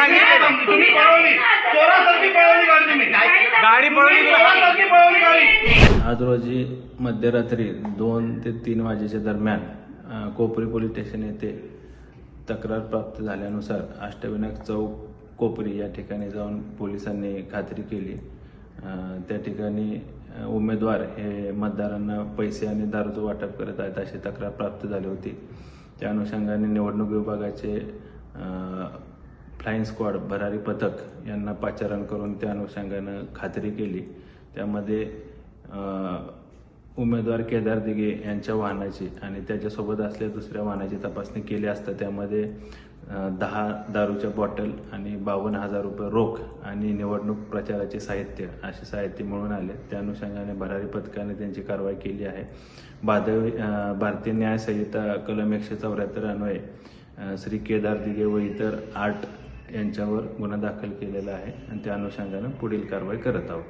तुम्ही पळवली चोरासारखी पळवली गाडी तुम्ही गाडी पळवली चोरासारखी पळवली गाडी आज रोजी मध्यरात्री दोन ते तीन वाजेच्या दरम्यान कोपरी पोलीस स्टेशन येथे तक्रार प्राप्त झाल्यानुसार अष्टविनायक चौक कोपरी या ठिकाणी जाऊन पोलिसांनी खात्री केली. त्या ठिकाणी उमेदवार हे मतदारांना पैसे आणि दारूचं वाटप करत आहेत अशी तक्रार प्राप्त झाली होती. त्या अनुषंगाने निवडणूक विभागाचे फ्लाईंग स्क्वॉड भरारी पथक यांना पाचारण करून त्या अनुषंगानं खात्री केली. त्यामध्ये उमेदवार केदार दिघे यांच्या वाहनाची आणि त्याच्यासोबत असलेल्या दुसऱ्या वाहनाची तपासणी केली असता त्यामध्ये दहा दारूच्या बॉटल आणि बावन्न हजार रुपये रोख आणि निवडणूक प्रचाराचे साहित्य असे साहित्य मिळून आले. त्या अनुषंगाने भरारी पथकाने त्यांची कारवाई केली आहे. भादवी भारतीय न्याय संहिता कलम एकशे चौऱ्याहत्तर अन्वये श्री केदार दिघे व इतर आठ यांच्यावर गुन्हा दाखल केलेला आहे आणि त्या अनुषंगानं पुढील कारवाई करत आहोत.